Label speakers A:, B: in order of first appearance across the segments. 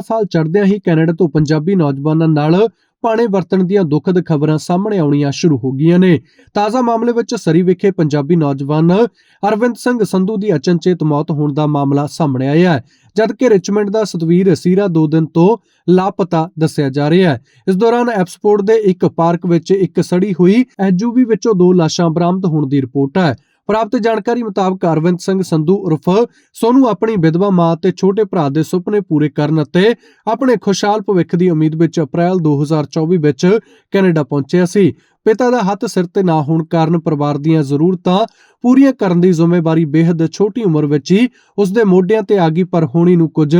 A: ਸਾਲ ਚੜ੍ਹਦਿਆਂ ਹੀ ਕੈਨੇਡਾ ਤੋਂ ਪੰਜਾਬੀ ਨੌਜਵਾਨਾਂ ਨਾਲ ਪਾਣੇ ਵਰਤਣ ਦੀਆਂ ਦੁਖਦ ਖਬਰਾਂ ਸਾਹਮਣੇ ਆਉਣੀਆਂ ਸ਼ੁਰੂ ਹੋ ਗਈਆਂ ਨੇ। ਤਾਜ਼ਾ ਮਾਮਲੇ ਵਿੱਚ ਸਰੀ ਵਿਖੇ ਪੰਜਾਬੀ ਨੌਜਵਾਨ ਅਰਵਿੰਦ ਸਿੰਘ ਸੰਧੂ ਦੀ ਅਚਨਚੇਤ ਮੌਤ ਹੋਣ ਦਾ ਮਾਮਲਾ ਸਾਹਮਣੇ ਆਇਆ ਹੈ, ਜਦਕਿ ਰਿਚਮੰਡ ਦਾ ਸਤਵੀਰ ਸੀਰਾ ਦੋ ਦਿਨ ਤੋਂ ਲਾਪਤਾ ਦੱਸਿਆ ਜਾ ਰਿਹਾ ਹੈ। ਇਸ ਦੌਰਾਨ ਐਪਸਪੋਰਟ ਦੇ ਇੱਕ ਪਾਰਕ ਵਿੱਚ ਇੱਕ ਸੜੀ ਹੋਈ ਐਸਯੂਵੀ ਵਿੱਚੋਂ ਦੋ ਲਾਸ਼ਾਂ ਬਰਾਮਦ ਹੋਣ ਦੀ ਰਿਪੋਰਟ ਹੈ। ਪ੍ਰਾਪਤ ਜਾਣਕਾਰੀ ਮੁਤਾਬਕ ਅਰਵਿੰਦ ਸਿੰਘ ਸੰਧੂ ਉਰਫ ਸੋਨੂੰ ਆਪਣੀ ਵਿਧਵਾ ਮਾਂ ਤੇ ਛੋਟੇ ਭਰਾ ਦੇ ਸੁਪਨੇ ਪੂਰੇ ਕਰਨ ਅਤੇ ਆਪਣੇ ਖੁਸ਼ਹਾਲ ਭਵਿੱਖ ਦੀ ਉਮੀਦ ਵਿੱਚ ਅਪ੍ਰੈਲ 2024 ਵਿੱਚ ਕੈਨੇਡਾ ਪਹੁੰਚਿਆ ਸੀ। ਪਿਤਾ ਦਾ ਹੱਥ ਸਿਰ ਤੇ ਨਾ ਹੋਣ ਕਾਰਨ ਪਰਿਵਾਰ ਦੀਆਂ ਜ਼ਰੂਰਤਾਂ ਪੂਰੀਆਂ ਕਰਨ ਦੀ ਜ਼ਿੰਮੇਵਾਰੀ ਬੇहद ਛੋਟੀ ਉਮਰ ਵਿੱਚ ਹੀ ਉਸ ਦੇ ਮੋਢਿਆਂ ਤੇ ਆ ਗਈ, ਪਰ ਹੋਣੀ ਨੂੰ ਕੁਝ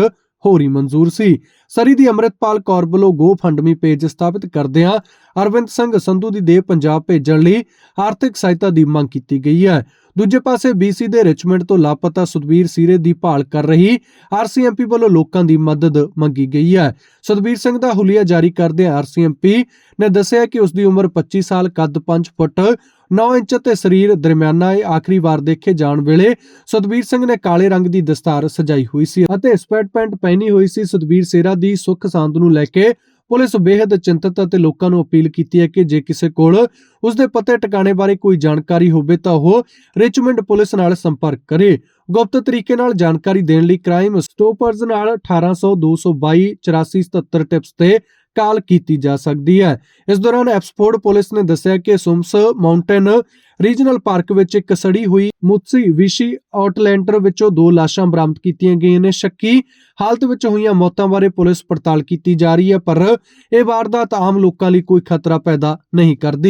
A: ਹੋਰ ਹੀ ਮਨਜ਼ੂਰ ਸੀ। ਸਰੀ ਦੀ ਅੰਮ੍ਰਿਤਪਾਲ ਕੌਰ ਵੱਲੋਂ ਗੋ ਫੰਡਮੀ ਪੇਜ ਸਥਾਪਿਤ ਕਰਦਿਆਂ ਅਰਵਿੰਦ ਸਿੰਘ ਸੰਧੂ ਦੀ ਦੇਹ ਪੰਜਾਬ ਭੇਜਣ ਲਈ ਆਰਥਿਕ ਸਹਾਇਤਾ ਦੀ ਮੰਗ ਕੀਤੀ ਗਈ ਹੈ। ਦੂਜੇ ਪਾਸੇ BC ਦੇ ਰਿਚਮੰਡ ਤੋਂ ਲਾਪਤਾ ਸੁਖਬੀਰ ਸੀਰੇ ਦੀ ਭਾਲ ਕਰ ਰਹੀ RCMP ਵੱਲੋਂ ਲੋਕਾਂ ਦੀ ਮਦਦ ਮੰਗੀ ਗਈ ਹੈ। ਸੁਖਬੀਰ ਸਿੰਘ ਦਾ ਹੁਲੀਆ ਜਾਰੀ ਕਰਦਿਆਂ RCMP ਨੇ ਦੱਸਿਆ ਕਿ ਉਸ ਦੀ ਉਮਰ 25 ਸਾਲ, ਕੱਦ 5 ਫੁੱਟ 9 ਇੰਚ ਤੇ ਸਰੀਰ ਦਰਮਿਆਨਾ ਹੈ। ਆਖਰੀ ਵਾਰ ਦੇਖੇ ਜਾਣ ਵੇਲੇ ਸੁਖਬੀਰ ਸਿੰਘ ਨੇ ਕਾਲੇ ਰੰਗ ਦੀ ਦਸਤਾਰ ਸਜਾਈ ਹੋਈ ਸੀ ਅਤੇ ਸਪੈਟ ਪੈਂਟ ਪਹਿਨੀ ਹੋਈ ਸੀ। ਸੁਖਬੀਰ ਸੇਰਾ ਦੀ ਸੁੱਖ ਸਾਂਦ ਨੂੰ ਲੈ ਕੇ ਪੁਲਿਸ ਬੇहद ਚਿੰਤਤ ਅਤੇ ਲੋਕਾਂ ਨੂੰ ਅਪੀਲ ਕੀਤੀ ਹੈ ਕਿ ਜੇ ਕਿਸੇ ਕੋਲ ਉਸ ਦੇ ਪਤੇ ਟਿਕਾਣੇ ਬਾਰੇ ਕੋਈ ਜਾਣਕਾਰੀ ਹੋਵੇ ਤਾਂ ਉਹ ਰਿਚਮੰਡ ਪੁਲਿਸ ਨਾਲ ਸੰਪਰਕ ਕਰੇ। ਗੁਪਤ ਤਰੀਕੇ ਨਾਲ ਜਾਣਕਾਰੀ ਦੇਣ ਲਈ ਕ੍ਰਾਈਮ ਸਟੋਪਰਜ਼ ਨਾਲ 1800 222 8477 ਟਿਪਸ ਤੇ ਕਾਲ ਕੀਤੀ ਜਾ ਸਕਦੀ ਹੈ। ਇਸ ਦੌਰਾਨ ਐਪਸਫੋਰਡ ਪੁਲਿਸ ਨੇ ਦੱਸਿਆ ਕਿ ਸੁਮਸ ਮਾਊਂਟੇਨ ਰੀਜਨਲ ਪਾਰਕ ਵਿੱਚ ਇੱਕ ਸੜੀ ਹੋਈ ਮੁਤਸੀ ਵਿਸ਼ੀ ਆਊਟਲੈਂਡਰ ਵਿੱਚੋਂ ਦੋ ਲਾਸ਼ਾਂ ਬਰਾਮਦ ਕੀਤੀਆਂ ਗਈਆਂ ਨੇ। ਸ਼ੱਕੀ ਹਾਲਤ ਵਿੱਚ ਹੋਈਆਂ ਮੌਤਾਂ ਬਾਰੇ ਪੁਲਿਸ ਪੜਤਾਲ ਕੀਤੀ ਜਾ ਰਹੀ ਹੈ, ਪਰ ਇਹ ਵਾਰਦਾਤ ਆਮ ਲੋਕਾਂ ਲਈ ਕੋਈ ਖਤਰਾ ਪੈਦਾ ਨਹੀਂ ਕਰਦੀ।